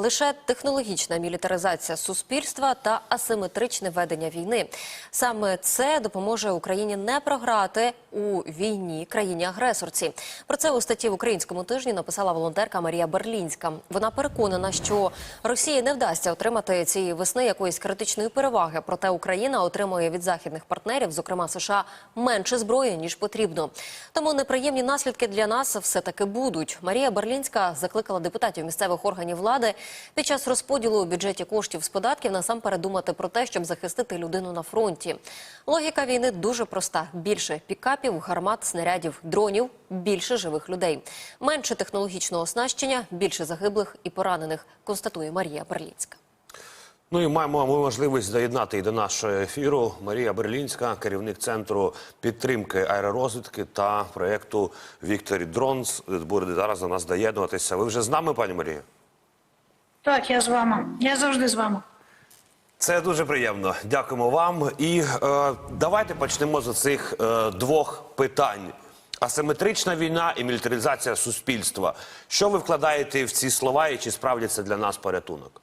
лише технологічна мілітаризація суспільства та асиметричне ведення війни. Саме це допоможе Україні не програти у війні країні-агресорці. Про це у статті в українському тижні написала волонтерка Марія Берлінська. Вона переконана, що Росії не вдасться отримати цієї весни якоїсь критичної переваги. Проте Україна отримує від західних партнерів, зокрема США, менше зброї ніж потрібно. Тому неприємні наслідки для нас все таки будуть. Марія Берлінська закликала депутатів місцевих органів влади під час розподілу у бюджеті коштів з податків насамперед думати про те, щоб захистити людину на фронті. Логіка війни дуже проста: більше пікапів, гармат, снарядів, дронів, більше живих людей, менше технологічного оснащення, більше загиблих і поранених. Констатує Марія Берлінська. Ну і маємо ми можливість доєднати і до нашого ефіру Марія Берлінська, керівник центру підтримки аеророзвідки та проєкту Вікторі Дронс. Буде зараз до нас доєднуватися. Ви вже з нами, пані Марія? Так, я з вами. Я завжди з вами. Це дуже приємно. Дякуємо вам. І е, давайте почнемо з цих е, двох питань: асиметрична війна і мілітаризація суспільства. Що ви вкладаєте в ці слова, і чи справді це для нас порятунок?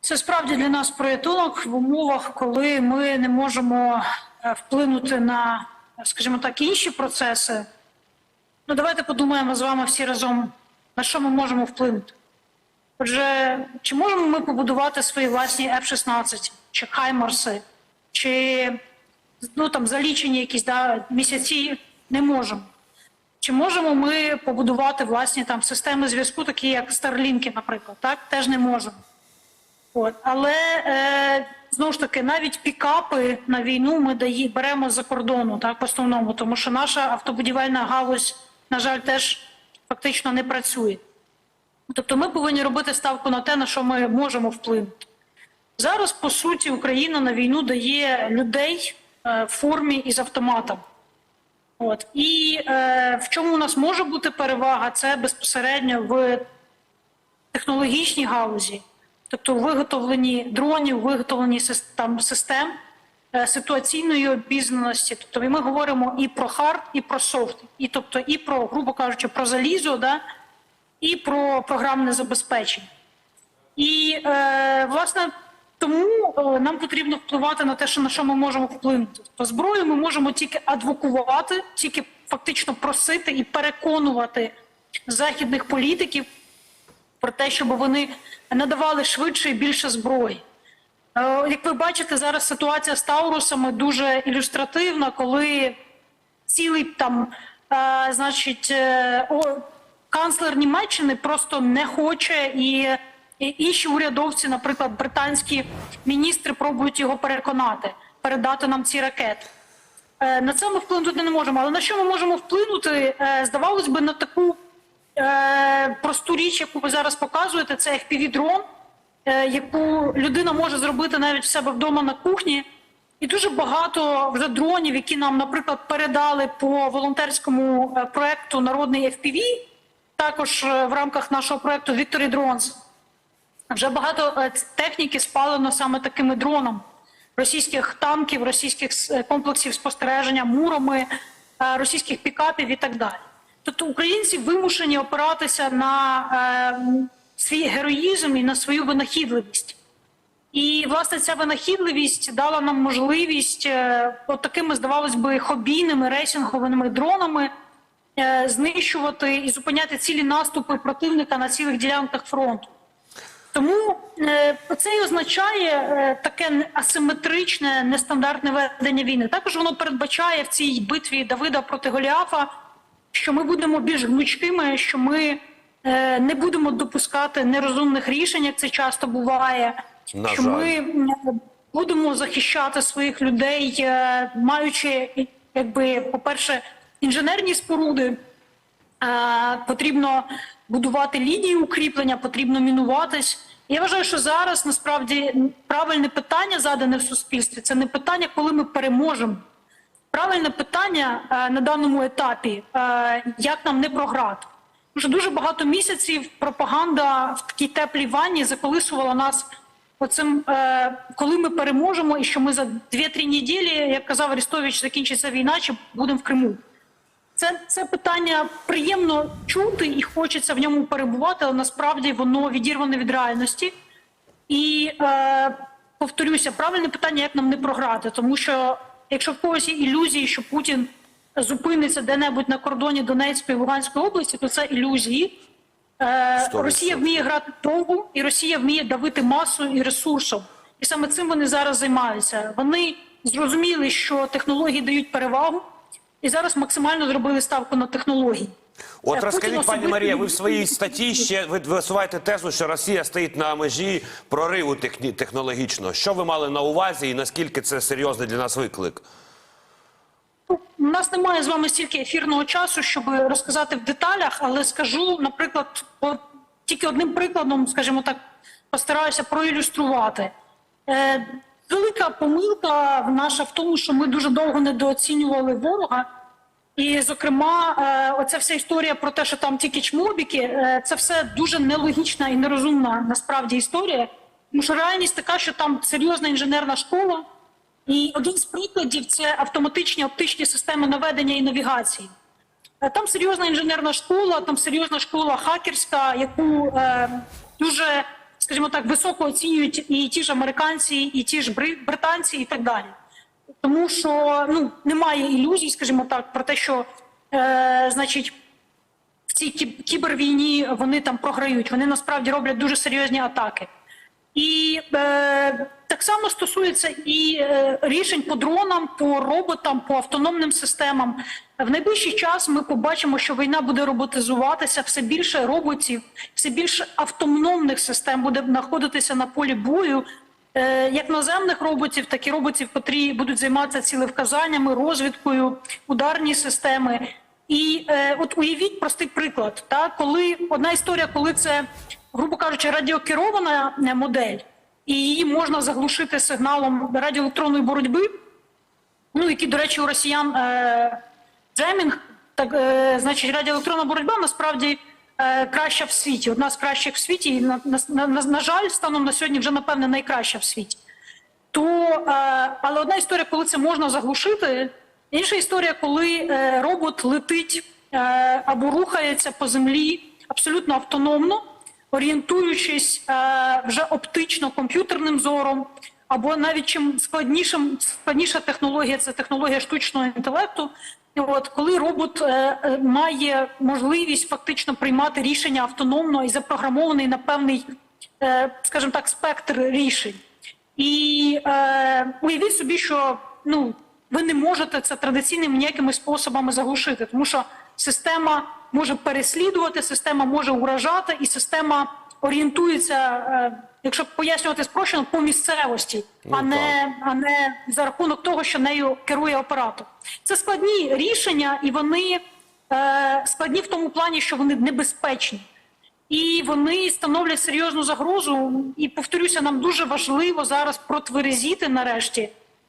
Це справді для нас порятунок в умовах, коли ми не можемо е, вплинути на, скажімо так, інші процеси. Ну, давайте подумаємо з вами всі разом, на що ми можемо вплинути. Отже, чи можемо ми побудувати свої власні F-16, чи Хаймарси, чи ну, там, за лічені якісь да, місяці не можемо. Чи можемо ми побудувати власні там системи зв'язку, такі як Старлінки, наприклад, так теж не можемо. От. Але е, знову ж таки, навіть пікапи на війну ми дає, беремо з-за кордону, так в основному, тому що наша автобудівельна галузь, на жаль, теж фактично не працює. Тобто ми повинні робити ставку на те, на що ми можемо вплинути. Зараз, по суті, Україна на війну дає людей е, в формі із автоматом. От. І е, в чому у нас може бути перевага, це безпосередньо в технологічній галузі, тобто в виготовленні дронів, виготовленні сис- там, систем ситуаційної обізнаності. Тобто ми говоримо і про хард, і про софт, і тобто і про, грубо кажучи, про залізо, да, і про програмне забезпечення. І е, власне тому е, нам потрібно впливати на те, що на що ми можемо вплинути. По зброю ми можемо тільки адвокувати, тільки фактично просити і переконувати західних політиків про те, щоб вони надавали швидше і більше зброї. Е, Як ви бачите, зараз ситуація з Таурусами дуже ілюстративна, коли цілий там, е, значить, е, канцлер Німеччини просто не хоче, і, інші урядовці, наприклад, британські міністри, пробують його переконати, передати нам ці ракети. Е, на це ми вплинути не можемо. Але на що ми можемо вплинути? Здавалось би, на таку просту річ, яку ви зараз показуєте, це FPV-дрон, е, яку людина може зробити навіть в себе вдома на кухні. І дуже багато вже дронів, які нам, наприклад, передали по волонтерському е, проекту Народний FPV, також е, в рамках нашого проекту Victory Drones. Вже багато е, техніки спалено саме такими дронами російських танків, російських е, комплексів спостереження, мурами, е, російських пікапів і так далі. Тобто українці вимушені опиратися на е, свій героїзм і на свою винахідливість. І власне ця винахідливість дала нам можливість е, от такими, здавалось би, хобійними рейсинговими дронами е, знищувати і зупиняти цілі наступи противника на цілих ділянках фронту. Тому е, це і означає таке асиметричне, нестандартне ведення війни. Також воно передбачає в цій битві Давида проти Голіафа, що ми будемо більш гнучкими, що ми не будемо допускати нерозумних рішень, як це часто буває. На що жаль. ми будемо захищати своїх людей, е, маючи, якби, по-перше, інженерні споруди. Е, Потрібно будувати лінії укріплення, потрібно мінуватись. Я вважаю, що зараз насправді правильне питання задане в суспільстві. Це не питання, коли ми переможемо. Правильне питання е, на даному етапі, е, як нам не програти. Що дуже багато місяців пропаганда в такій теплій ванні заколисувала нас оцим, е, коли ми переможемо, і що ми за 2-3 неділі, як казав Арестович, закінчиться війна, чи будемо в Криму. Це, це питання приємно чути і хочеться в ньому перебувати, але насправді воно відірване від реальності. І е, повторюся, правильне питання, як нам не програти, тому що якщо в когось є ілюзії, що Путін зупиниться де-небудь на кордоні Донецької і Луганської області, то це ілюзії. Е, Росія вміє грати довго, і Росія вміє давити масою і ресурсом. І саме цим вони зараз займаються. Вони зрозуміли, що технології дають перевагу, і зараз максимально зробили ставку на технології. От Е, розкажіть, пані Марія, ви в своїй статті ще ви висуваєте тезу, що Росія стоїть на межі прориву технологічного. Що ви мали на увазі і наскільки це серйозний для нас виклик? У нас немає з вами стільки ефірного часу, щоб розказати в деталях, але скажу, наприклад, тільки одним прикладом, скажімо так, постараюся проілюструвати. Е, велика помилка наша в тому, що ми дуже довго недооцінювали ворога. І, зокрема, е, оця вся історія про те, що там тільки чмобіки, е, це все дуже нелогічна і нерозумна насправді історія. Тому що реальність така, що там серйозна інженерна школа, і один з прикладів це автоматичні оптичні системи наведення і навігації. Е, Там серйозна інженерна школа, там серйозна школа хакерська, яку е, дуже, скажімо так, високо оцінюють і ті ж американці, і ті ж британці, і так далі. Тому що ну немає ілюзій, скажімо так, про те, що е, значить в цій кібервійні вони там програють. Вони насправді роблять дуже серйозні атаки. І е, так само стосується і е, рішень по дронам, по роботам, по автономним системам. В найближчий час ми побачимо, що війна буде роботизуватися, все більше роботів, все більше автономних систем буде знаходитися на полі бою. Е, як наземних роботів, так і роботів, котрі будуть займатися цілевказаннями, розвідкою, ударні системи. І е, от уявіть простий приклад, так, коли одна історія, коли це, грубо кажучи, радіокерована е, модель, і її можна заглушити сигналом радіоелектронної боротьби, ну які, до речі, у росіян е, джемінг, так е, значить, радіоелектронна боротьба насправді е, краща в світі, одна з кращих в світі, і на, на, на, на жаль, станом на сьогодні вже напевне найкраща в світі. То, е, але одна історія, коли це можна заглушити, інша історія, коли е, робот летить е, або рухається по землі абсолютно автономно, орієнтуючись е, вже оптично комп'ютерним зором, або навіть чим складнішим складніша технологія це технологія штучного інтелекту. От коли робот е, має можливість фактично приймати рішення автономно і запрограмований на певний, е, скажімо так, спектр рішень. І е, уявіть собі, що ну ви не можете це традиційними ніякими способами заглушити, тому що система може переслідувати, система може уражати, і система орієнтується, е, якщо пояснювати спрощено, по місцевості, а Ну, не а не за рахунок того, що нею керує оператор. Це складні рішення, і вони е, складні в тому плані, що вони небезпечні. І вони становлять серйозну загрозу. І повторюся, нам дуже важливо зараз протверезіти нарешті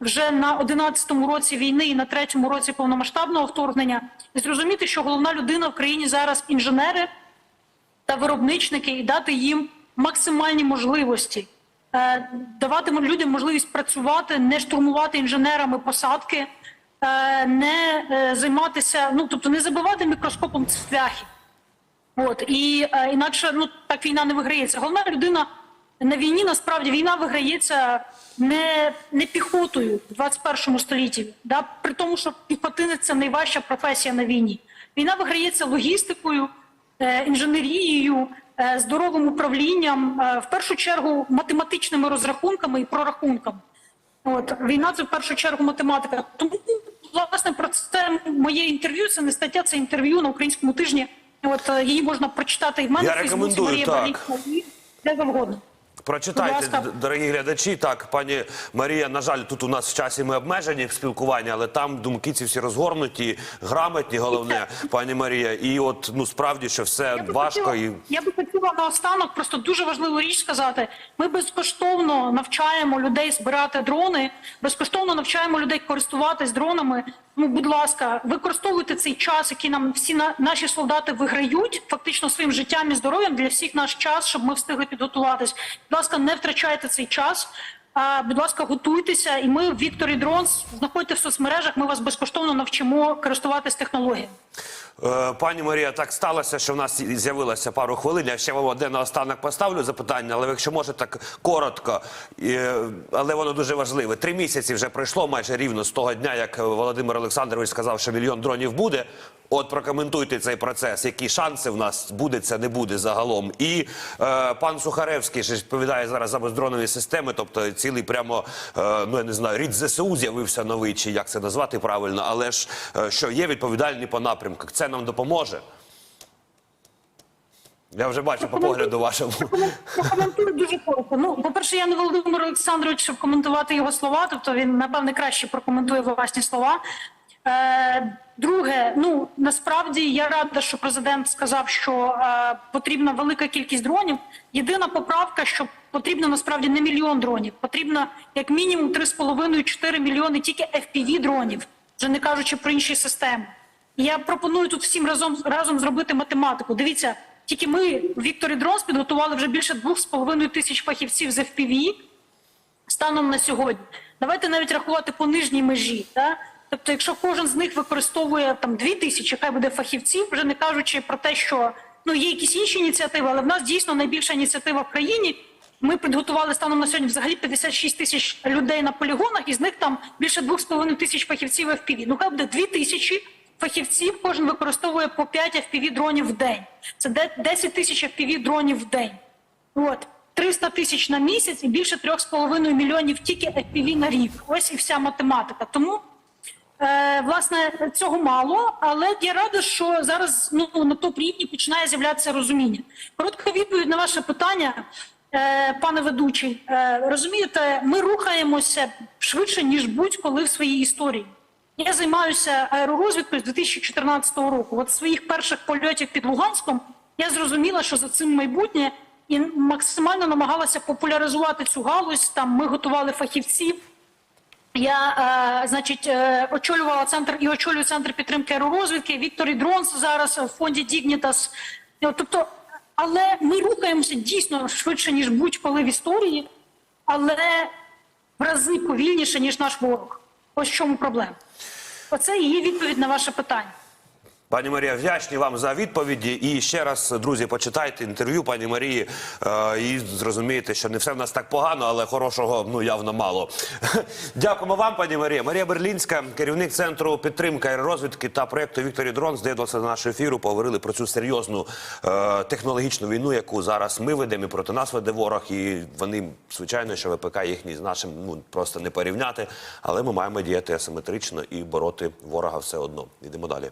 вже на 11-му році війни і на третьому році повномасштабного вторгнення, і зрозуміти, що головна людина в країні зараз інженери та виробничники, і дати їм максимальні можливості, е, давати людям можливість працювати, не штурмувати інженерами посадки, е, не е, займатися, ну тобто не забивати мікроскопом цвяхи. От і інакше ну так війна не виграється. Головна людина на війні насправді війна виграється не, не піхотою в 21 столітті, да при тому, що піхотинець це найважча професія на війні. Війна виграється логістикою, е, інженерією, е, здоровим управлінням, е, в першу чергу математичними розрахунками і прорахунками. От війна це в першу чергу математика. Тому власне про це моє інтерв'ю. Це не стаття, це інтерв'ю на українському тижні. От її можна прочитати і в мене Я в Фейсбуці рекомендую, Марія так. Берлінська, де завгодно. Прочитайте, дорогі глядачі. Так, пані Марія, на жаль, тут у нас в часі ми обмежені в спілкуванні, але там думки ці всі розгорнуті, грамотні, головне, пані Марія. І от ну справді, що все Я важко хотіла, і я би хотіла наостанок просто дуже важливу річ сказати. Ми безкоштовно навчаємо людей збирати дрони, безкоштовно навчаємо людей користуватись дронами. Тому, будь ласка, використовуйте цей час, який нам всі на, наші солдати виграють, фактично своїм життям і здоров'ям для всіх наш час, щоб ми встигли підготуватись. Будь ласка, не втрачайте цей час. Будь ласка, готуйтеся, і ми в Вікторі Дронс знаходьте в соцмережах. Ми вас безкоштовно навчимо користуватись технологією. Е, Пані Марія, так сталося, що в нас з'явилося пару хвилин. Я ще вам одне наостанок поставлю запитання, але якщо може так коротко, але воно дуже важливе. Три місяці вже пройшло майже рівно з того дня, як Володимир Олександрович сказав, що мільйон дронів буде. От прокоментуйте цей процес. Які шанси в нас буде це, не буде загалом. І е, пан Сухаревський ж відповідає зараз за бездронові системи, тобто цілий прямо е, ну я не знаю, рід ЗСУ з'явився новий, чи як це назвати правильно, але ж е, що є відповідальні по напрямках. Це нам допоможе. Я вже бачу по погляду вашому. Прокоментую дуже коротко. Ну, по-перше, я не Володимир Олександрович, щоб коментувати його слова, тобто він, напевне, краще прокоментує власні слова. Е, друге, ну насправді я рада, що президент сказав, що е, потрібна велика кількість дронів. Єдина поправка, що потрібно насправді не мільйон дронів, потрібно як мінімум 3,5-4 мільйони тільки FPV дронів, вже не кажучи про інші системи. Я пропоную тут всім разом разом зробити математику. Дивіться, тільки ми в Вікторі Дронс підготували вже більше 2,5 тисяч фахівців з FPV станом на сьогодні. Давайте навіть рахувати по нижній межі. Да? Тобто, якщо кожен з них використовує там 2 тисячі, хай буде фахівців, вже не кажучи про те, що ну є якісь інші ініціативи, але в нас дійсно найбільша ініціатива в країні. Ми підготували станом на сьогодні взагалі 56 тисяч людей на полігонах, із них там більше 2,5 тисяч фахівців FPV. Ну хай буде 2 тисячі фахівців, кожен використовує по 5 FPV дронів в день. Це де- 10 тисяч FPV дронів в день. От 300 тисяч на місяць і більше 3,5 мільйонів тільки FPV на рік. Ось і вся математика. Тому Е, власне, цього мало, але я рада, що зараз ну на топ рівні починає з'являтися розуміння. Коротка відповідь на ваше питання, е, пане ведучий. Е, розумієте, ми рухаємося швидше ніж будь-коли в своїй історії. Я займаюся аеророзвідкою з 2014 року. От своїх перших польотів під Луганськом я зрозуміла, що за цим майбутнє і максимально намагалася популяризувати цю галузь. Там ми готували фахівців. Я, е, значить, е, очолювала центр і очолюю центр підтримки аеророзвідки. Вікторі Дронс зараз в фонді Дігнітас. Тобто, але ми рухаємося дійсно швидше ніж будь-коли в історії, але в рази повільніше ніж наш ворог. Ось в чому проблема. Оце і є відповідь на ваше питання. Пані Марія, вдячні вам за відповіді. І ще раз, друзі, почитайте інтерв'ю пані Марії е, і зрозумієте, що не все в нас так погано, але хорошого ну явно мало. Дякуємо вам, пані Марія. Марія Берлінська, керівник центру підтримки аеророзвідки та проєкту Вікторі Дрон, з'єднувалася до нашого ефіру. Поговорили про цю серйозну е, технологічну війну, яку зараз ми ведемо і проти нас веде ворог. І вони, звичайно, що ВПК їхній з нашим ну просто не порівняти. Але ми маємо діяти асиметрично і бороти ворога все одно. Йдемо далі.